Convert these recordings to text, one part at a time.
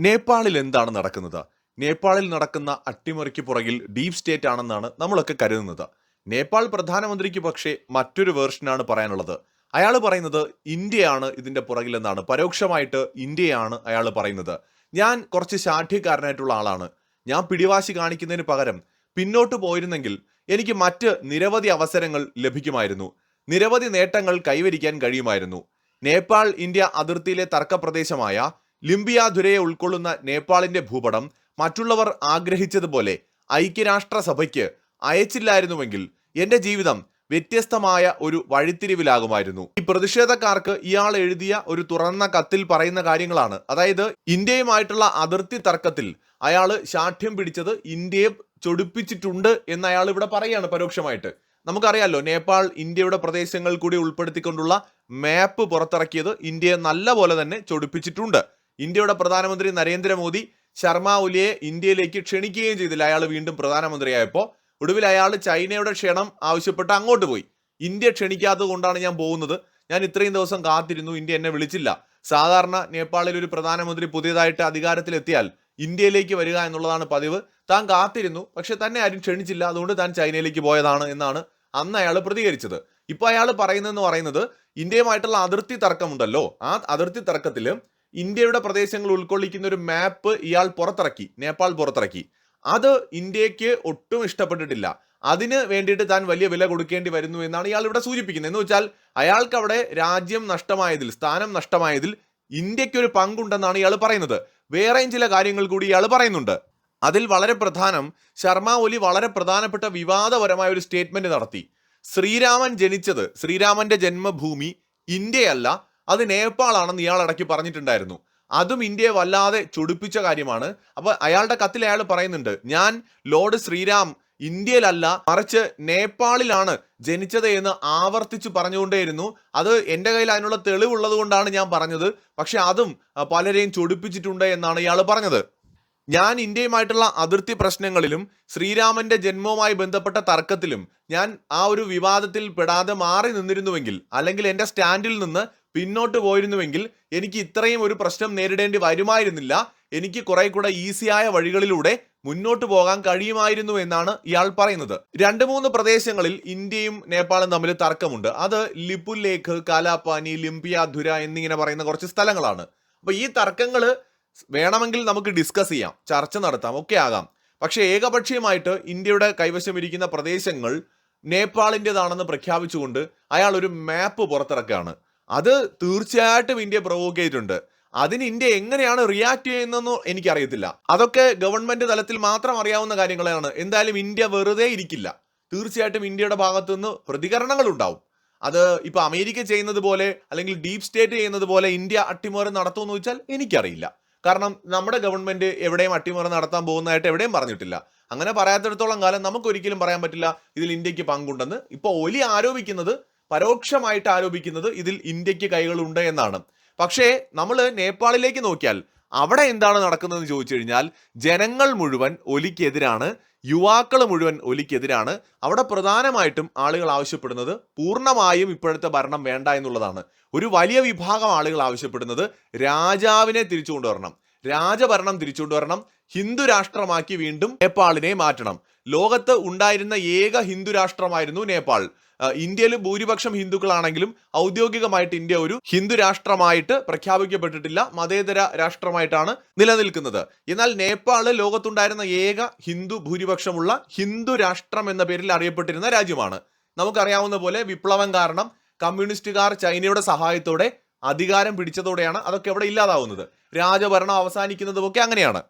നേപ്പാളിൽ എന്താണ് നടക്കുന്നത്? നേപ്പാളിൽ നടക്കുന്ന അട്ടിമറിക്ക് പുറകിൽ ഡീപ് സ്റ്റേറ്റ് ആണെന്നാണ് നമ്മളൊക്കെ കരുതുന്നത്. നേപ്പാൾ പ്രധാനമന്ത്രിക്ക് പക്ഷേ മറ്റൊരു വേർഷനാണ് പറയാനുള്ളത്. അയാൾ പറയുന്നത് ഇന്ത്യയാണ് ഇതിന്റെ പുറകിലെന്നാണ്. പരോക്ഷമായിട്ട് ഇന്ത്യയാണ് അയാൾ പറയുന്നത്. ഞാൻ കുറച്ച് ശാഠ്യക്കാരനായിട്ടുള്ള ആളാണ്. ഞാൻ പിടിവാശി കാണിക്കുന്നതിന് പകരം പിന്നോട്ട് പോയിരുന്നെങ്കിൽ എനിക്ക് മറ്റ് നിരവധി അവസരങ്ങൾ ലഭിക്കുമായിരുന്നു. നിരവധി നേട്ടങ്ങൾ കൈവരിക്കാൻ കഴിയുമായിരുന്നു. നേപ്പാൾ ഇന്ത്യ അതിർത്തിയിലെ തർക്കപ്രദേശമായ ലിംബിയാധുരയെ ഉൾക്കൊള്ളുന്ന നേപ്പാളിന്റെ ഭൂപടം മറ്റുള്ളവർ ആഗ്രഹിച്ചതുപോലെ ഐക്യരാഷ്ട്രസഭയ്ക്ക് അയച്ചില്ലായിരുന്നുവെങ്കിൽ എന്റെ ജീവിതം വ്യത്യസ്തമായ ഒരു വഴിത്തിരിവിലാകുമായിരുന്നു. ഈ പ്രതിഷേധക്കാർക്ക് ഇയാൾ എഴുതിയ ഒരു തുറന്ന കത്തിൽ പറയുന്ന കാര്യങ്ങളാണ്. അതായത് ഇന്ത്യയുമായിട്ടുള്ള അതിർത്തി തർക്കത്തിൽ അയാൾ ശാഠ്യം പിടിച്ചത് ഇന്ത്യയെ ചൊടിപ്പിച്ചിട്ടുണ്ട് എന്ന് അയാൾ ഇവിടെ പറയാണ് പരോക്ഷമായിട്ട്. നമുക്കറിയാലോ നേപ്പാൾ ഇന്ത്യയുടെ പ്രദേശങ്ങൾ കൂടി ഉൾപ്പെടുത്തിക്കൊണ്ടുള്ള മാപ്പ് പുറത്തിറക്കിയത് ഇന്ത്യയെ നല്ല പോലെ തന്നെ ചൊടിപ്പിച്ചിട്ടുണ്ട്. ഇന്ത്യയുടെ പ്രധാനമന്ത്രി നരേന്ദ്രമോദി ശർമ്മ ഒലിയെ ഇന്ത്യയിലേക്ക് ക്ഷണിക്കുകയും ചെയ്തില്ല. അയാൾ വീണ്ടും പ്രധാനമന്ത്രിയായപ്പോൾ ഒടുവിൽ അയാൾ ചൈനയുടെ ക്ഷണം ആവശ്യപ്പെട്ട് അങ്ങോട്ട് പോയി. ഇന്ത്യ ക്ഷണിക്കാത്തത് കൊണ്ടാണ് ഞാൻ പോകുന്നത്. ഞാൻ ഇത്രയും ദിവസം കാത്തിരുന്നു. ഇന്ത്യ എന്നെ വിളിച്ചില്ല. സാധാരണ നേപ്പാളിൽ ഒരു പ്രധാനമന്ത്രി പുതിയതായിട്ട് അധികാരത്തിലെത്തിയാൽ ഇന്ത്യയിലേക്ക് വരിക എന്നുള്ളതാണ് പതിവ്. താൻ കാത്തിരുന്നു. പക്ഷെ തന്നെ ആരും ക്ഷണിച്ചില്ല. അതുകൊണ്ട് താൻ ചൈനയിലേക്ക് പോയതാണ് എന്നാണ് അന്ന് അയാൾ പ്രതികരിച്ചത്. ഇപ്പൊ അയാൾ പറയുന്നതെന്ന് പറയുന്നത് ഇന്ത്യയുമായിട്ടുള്ള അതിർത്തി തർക്കമുണ്ടല്ലോ. ആ അതിർത്തി തർക്കത്തിൽ ഇന്ത്യയുടെ പ്രദേശങ്ങൾ ഉൾക്കൊള്ളിക്കുന്ന ഒരു മാപ്പ് ഇയാൾ പുറത്തിറക്കി നേപ്പാൾ പുറത്തിറക്കി. അത് ഇന്ത്യയ്ക്ക് ഒട്ടും ഇഷ്ടപ്പെട്ടിട്ടില്ല. അതിന് വേണ്ടിയിട്ട് താൻ വലിയ വില കൊടുക്കേണ്ടി വരുന്നു എന്നാണ് ഇയാൾ ഇവിടെ സൂചിപ്പിക്കുന്നത്. എന്ന് വെച്ചാൽ അയാൾക്ക് അവിടെ രാജ്യം നഷ്ടമായതിൽ സ്ഥാനം നഷ്ടമായതിൽ ഇന്ത്യയ്ക്ക് ഒരു പങ്കുണ്ടെന്നാണ് ഇയാൾ പറയുന്നത്. വേറെയും ചില കാര്യങ്ങൾ കൂടി ഇയാൾ പറയുന്നുണ്ട്. അതിൽ വളരെ പ്രധാനം ശർമ്മ ഒലി വളരെ പ്രധാനപ്പെട്ട വിവാദപരമായ ഒരു സ്റ്റേറ്റ്മെന്റ് നടത്തി. ശ്രീരാമൻ ജനിച്ചത് ശ്രീരാമന്റെ ജന്മഭൂമി ഇന്ത്യയല്ല അത് നേപ്പാളാണെന്ന് ഇയാൾ ഇടയ്ക്ക് പറഞ്ഞിട്ടുണ്ടായിരുന്നു. അതും ഇന്ത്യയെ വല്ലാതെ ചൊടിപ്പിച്ച കാര്യമാണ്. അപ്പോൾ അയാളുടെ കത്തിൽ അയാൾ പറയുന്നുണ്ട് ഞാൻ ലോർഡ് ശ്രീരാം ഇന്ത്യയിലല്ല മറിച്ച് നേപ്പാളിലാണ് ജനിച്ചത് എന്ന് ആവർത്തിച്ച് പറഞ്ഞുകൊണ്ടേയിരുന്നു. അത് എന്റെ കയ്യിൽ അതിനുള്ള തെളിവുള്ളത് കൊണ്ടാണ് ഞാൻ പറഞ്ഞത്. പക്ഷെ അതും പലരെയും ചൊടിപ്പിച്ചിട്ടുണ്ട് എന്നാണ് ഇയാൾ പറഞ്ഞത്. ഞാൻ ഇന്ത്യയുമായിട്ടുള്ള അതിർത്തി പ്രശ്നങ്ങളിലും ശ്രീരാമന്റെ ജന്മവുമായി ബന്ധപ്പെട്ട തർക്കത്തിലും ഞാൻ ആ ഒരു വിവാദത്തിൽ പെടാതെ മാറി നിന്നിരുന്നുവെങ്കിൽ അല്ലെങ്കിൽ എന്റെ സ്റ്റാൻഡിൽ നിന്ന് പിന്നോട്ട് പോയിരുന്നുവെങ്കിൽ എനിക്ക് ഇത്രയും ഒരു പ്രശ്നം നേരിടേണ്ടി വരുമായിരുന്നില്ല. എനിക്ക് കുറെ കൂടെ ഈസിയായ വഴികളിലൂടെ മുന്നോട്ട് പോകാൻ കഴിയുമായിരുന്നു എന്നാണ് ഇയാൾ പറയുന്നത്. രണ്ട് മൂന്ന് പ്രദേശങ്ങളിൽ ഇന്ത്യയും നേപ്പാളും തമ്മിൽ തർക്കമുണ്ട്. അത് ലിപുൽ ലേക്ക് കാലാപാനി ലിംപിയാധുര എന്നിങ്ങനെ പറയുന്ന കുറച്ച് സ്ഥലങ്ങളാണ്. അപ്പൊ ഈ തർക്കങ്ങൾ വേണമെങ്കിൽ നമുക്ക് ഡിസ്കസ് ചെയ്യാം ചർച്ച നടത്താം ഒക്കെ ആകാം. പക്ഷേ ഏകപക്ഷീയമായിട്ട് ഇന്ത്യയുടെ കൈവശം ഇരിക്കുന്ന പ്രദേശങ്ങൾ നേപ്പാളിന്റെതാണെന്ന് പ്രഖ്യാപിച്ചുകൊണ്ട് അയാൾ ഒരു മാപ്പ് പുറത്തിറക്കുകയാണ്. അത് തീർച്ചയായിട്ടും ഇന്ത്യ പ്രൊവോക്ക് ചെയ്തിട്ടുണ്ട് അതിന് ഇന്ത്യ എങ്ങനെയാണ് റിയാക്ട് ചെയ്യുന്നതെന്ന് എനിക്കറിയത്തില്ല. അതൊക്കെ ഗവൺമെന്റ് തലത്തിൽ മാത്രം അറിയാവുന്ന കാര്യങ്ങളാണ്. എന്തായാലും ഇന്ത്യ വെറുതെ ഇരിക്കില്ല. തീർച്ചയായിട്ടും ഇന്ത്യയുടെ ഭാഗത്തു നിന്ന് പ്രതികരണങ്ങൾ ഉണ്ടാവും. അത് ഇപ്പൊ അമേരിക്ക ചെയ്യുന്നത് പോലെ അല്ലെങ്കിൽ ഡീപ് സ്റ്റേറ്റ് ചെയ്യുന്നത് പോലെ ഇന്ത്യ അട്ടിമറി നടത്തുമെന്ന് ചോദിച്ചാൽ എനിക്കറിയില്ല. കാരണം നമ്മുടെ ഗവൺമെന്റ് എവിടെയും അട്ടിമറി നടത്താൻ പോകുന്നതായിട്ട് എവിടെയും പറഞ്ഞിട്ടില്ല. അങ്ങനെ പറയാത്തിടത്തോളം കാലം നമുക്ക് ഒരിക്കലും പറയാൻ പറ്റില്ല ഇതിൽ ഇന്ത്യയ്ക്ക് പങ്കുണ്ടെന്ന്. ഇപ്പൊ ഒലി ആരോപിക്കുന്നത് പരോക്ഷമായിട്ട് ആരോപിക്കുന്നത് ഇതിൽ ഇന്ത്യയ്ക്ക് കൈകളുണ്ട് എന്നാണ്. പക്ഷേ നമ്മൾ നേപ്പാളിലേക്ക് നോക്കിയാൽ അവിടെ എന്താണ് നടക്കുന്നതെന്ന് ചോദിച്ചു കഴിഞ്ഞാൽ ജനങ്ങൾ മുഴുവൻ ഒലിക്കെതിരാണ് യുവാക്കൾ മുഴുവൻ ഒലിക്കെതിരാണ്. അവിടെ പ്രധാനമായിട്ടും ആളുകൾ ആവശ്യപ്പെടുന്നത് പൂർണമായും ഇപ്പോഴത്തെ ഭരണം വേണ്ട എന്നുള്ളതാണ്. ഒരു വലിയ വിഭാഗം ആളുകൾ ആവശ്യപ്പെടുന്നത് രാജാവിനെ തിരിച്ചു കൊണ്ടുവരണം രാജഭരണം തിരിച്ചു കൊണ്ടുവരണം ഹിന്ദു രാഷ്ട്രമാക്കി വീണ്ടും നേപ്പാളിനെ മാറ്റണം. ലോകത്ത് ഉണ്ടായിരുന്ന ഏക ഹിന്ദു രാഷ്ട്രമായിരുന്നു നേപ്പാൾ. ഇന്ത്യയിൽ ഭൂരിപക്ഷം ഹിന്ദുക്കളാണെങ്കിലും ഔദ്യോഗികമായിട്ട് ഇന്ത്യ ഒരു ഹിന്ദു രാഷ്ട്രമായിട്ട് പ്രഖ്യാപിക്കപ്പെട്ടിട്ടില്ല മതേതര രാഷ്ട്രമായിട്ടാണ് നിലനിൽക്കുന്നത്. എന്നാൽ നേപ്പാൾ ലോകത്തുണ്ടായിരുന്ന ഏക ഹിന്ദു ഭൂരിപക്ഷമുള്ള ഹിന്ദു രാഷ്ട്രം എന്ന പേരിൽ അറിയപ്പെട്ടിരുന്ന രാജ്യമാണ്. നമുക്കറിയാവുന്ന പോലെ വിപ്ലവം കാരണം കമ്മ്യൂണിസ്റ്റുകാർ ചൈനയുടെ സഹായത്തോടെ അധികാരം പിടിച്ചതോടെയാണ് അതൊക്കെ അവിടെ ഇല്ലാതാവുന്നത്. രാജഭരണം അവസാനിക്കുന്നതുമൊക്കെ അങ്ങനെയാണ്.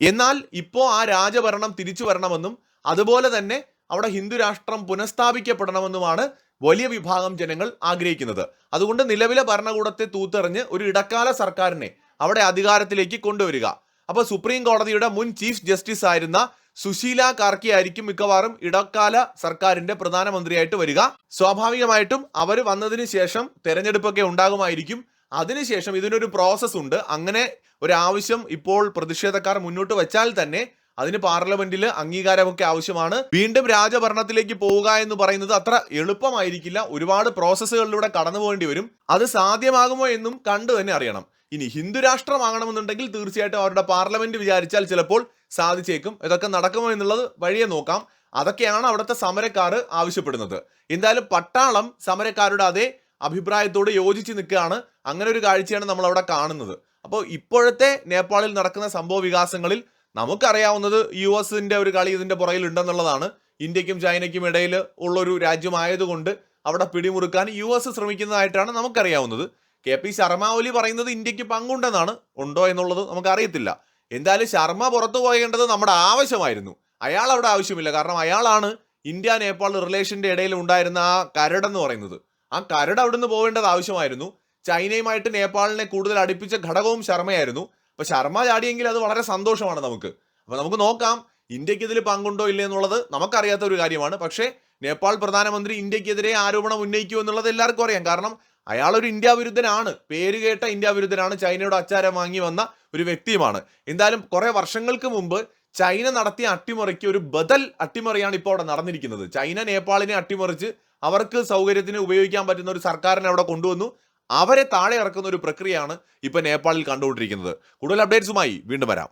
എന്നാൽ ഇപ്പോൾ ആ രാജഭരണം തിരിച്ചു വരണമെന്നും അതുപോലെ തന്നെ അവിടെ ഹിന്ദു രാഷ്ട്രം പുനഃസ്ഥാപിക്കപ്പെടണമെന്നുമാണ് വലിയ വിഭാഗം ജനങ്ങൾ ആഗ്രഹിക്കുന്നത്. അതുകൊണ്ട് നിലവിലെ ഭരണകൂടത്തെ തൂത്തെറിഞ്ഞ് ഒരു ഇടക്കാല സർക്കാരിനെ അവിടെ അധികാരത്തിലേക്ക് കൊണ്ടുവരിക. അപ്പൊ സുപ്രീം കോടതിയുടെ മുൻ ചീഫ് ജസ്റ്റിസ് ആയിരുന്ന സുശീല കാർക്കി ആയിരിക്കും മിക്കവാറും ഇടക്കാല സർക്കാരിന്റെ പ്രധാനമന്ത്രിയായിട്ട് വരിക. സ്വാഭാവികമായിട്ടും അവർ വന്നതിന് ശേഷം തെരഞ്ഞെടുപ്പൊക്കെ ഉണ്ടാകുമായിരിക്കും. അതിനുശേഷം ഇതിനൊരു പ്രോസസ്സ് ഉണ്ട്. അങ്ങനെ ഒരു ആവശ്യം ഇപ്പോൾ പ്രതിഷേധക്കാർ മുന്നോട്ട് വെച്ചാൽ തന്നെ അതിന് പാർലമെന്റിൽ അംഗീകാരമൊക്കെ ആവശ്യമാണ്. വീണ്ടും രാജഭരണത്തിലേക്ക് പോവുക എന്ന് പറയുന്നത് അത്ര എളുപ്പമായിരിക്കില്ല. ഒരുപാട് പ്രോസസ്സുകളിലൂടെ കടന്നു പോകേണ്ടി വരും. അത് സാധ്യമാകുമോ എന്നും കണ്ടു തന്നെ അറിയണം. ഇനി ഹിന്ദു രാഷ്ട്രമാകണമെന്നുണ്ടെങ്കിൽ തീർച്ചയായിട്ടും അവരുടെ പാർലമെന്റ് വിചാരിച്ചാൽ ചിലപ്പോൾ സാധിച്ചേക്കും. ഇതൊക്കെ നടക്കുമോ എന്നുള്ളത് വഴിയെ നോക്കാം. അതൊക്കെയാണ് അവിടുത്തെ സമരക്കാർ ആവശ്യപ്പെടുന്നത്. എന്തായാലും പട്ടാളം സമരക്കാരുടെ അതേ അഭിപ്രായത്തോട് യോജിച്ച് നിൽക്കുകയാണ്. അങ്ങനെ ഒരു കാഴ്ചയാണ് നമ്മൾ അവിടെ കാണുന്നത്. അപ്പോൾ ഇപ്പോഴത്തെ നേപ്പാളിൽ നടക്കുന്ന സംഭവ വികാസങ്ങളിൽ നമുക്കറിയാവുന്നത് യു എസിന്റെ ഒരു കളി ഇതിന്റെ പുറകിൽ ഉണ്ടെന്നുള്ളതാണ്. ഇന്ത്യക്കും ചൈനയ്ക്കും ഇടയിൽ ഉള്ളൊരു രാജ്യമായതുകൊണ്ട് അവിടെ പിടിമുറുക്കാൻ യു എസ് ശ്രമിക്കുന്നതായിട്ടാണ് നമുക്കറിയാവുന്നത്. കെ പി ശർമ്മ ഒലി പറയുന്നത് ഇന്ത്യയ്ക്ക് പങ്കുണ്ടെന്നാണ്. ഉണ്ടോ എന്നുള്ളത് നമുക്കറിയത്തില്ല. എന്തായാലും ശർമ്മ പുറത്തു പോകേണ്ടത് നമ്മുടെ ആവശ്യമായിരുന്നു. അയാൾ അവിടെ ആവശ്യമില്ല. കാരണം അയാളാണ് ഇന്ത്യ നേപ്പാൾ റിലേഷന്റെ ഇടയിൽ ഉണ്ടായിരുന്ന ആ കരടെന്ന് പറയുന്നത്. ആ കരട് അവിടുന്ന് പോകേണ്ടത് ആവശ്യമായിരുന്നു. ചൈനയുമായിട്ട് നേപ്പാളിനെ കൂടുതൽ അടുപ്പിച്ച ഘടകവും ശർമ്മയായിരുന്നു. അപ്പൊ ശർമ്മ ചാടിയെങ്കിൽ അത് വളരെ സന്തോഷമാണ് നമുക്ക്. അപ്പൊ നമുക്ക് നോക്കാം ഇന്ത്യയ്ക്ക് ഇതിൽ പങ്കുണ്ടോ ഇല്ലേ എന്നുള്ളത് നമുക്കറിയാത്ത ഒരു കാര്യമാണ്. പക്ഷേ നേപ്പാൾ പ്രധാനമന്ത്രി ഇന്ത്യക്കെതിരെ ആരോപണം ഉന്നയിക്കൂ എന്നുള്ളത് എല്ലാവർക്കും അറിയാം. കാരണം അയാൾ ഒരു ഇന്ത്യ വിരുദ്ധനാണ്. പേര് കേട്ട ഇന്ത്യ വിരുദ്ധനാണ്. ചൈനയുടെ അച്ചാരം വാങ്ങി വന്ന ഒരു വ്യക്തിയുമാണ്. എന്തായാലും കുറെ വർഷങ്ങൾക്ക് മുമ്പ് ചൈന നടത്തിയ അട്ടിമറിക്ക് ഒരു ബദൽ അട്ടിമറിയാണ് ഇപ്പോൾ അവിടെ നടന്നിരിക്കുന്നത്. ചൈന നേപ്പാളിനെ അട്ടിമറിച്ച് അവർക്ക് സൗകര്യത്തിന് ഉപയോഗിക്കാൻ പറ്റുന്ന ഒരു സർക്കാരിനെ അവിടെ കൊണ്ടുവന്നു. അവരെ താഴെ ഇറക്കുന്ന ഒരു പ്രക്രിയയാണ് ഇപ്പോൾ നേപ്പാളിൽ കണ്ടുകൊണ്ടിരിക്കുന്നത്. കൂടുതൽ അപ്ഡേറ്റ്സുമായി വീണ്ടും വരാം.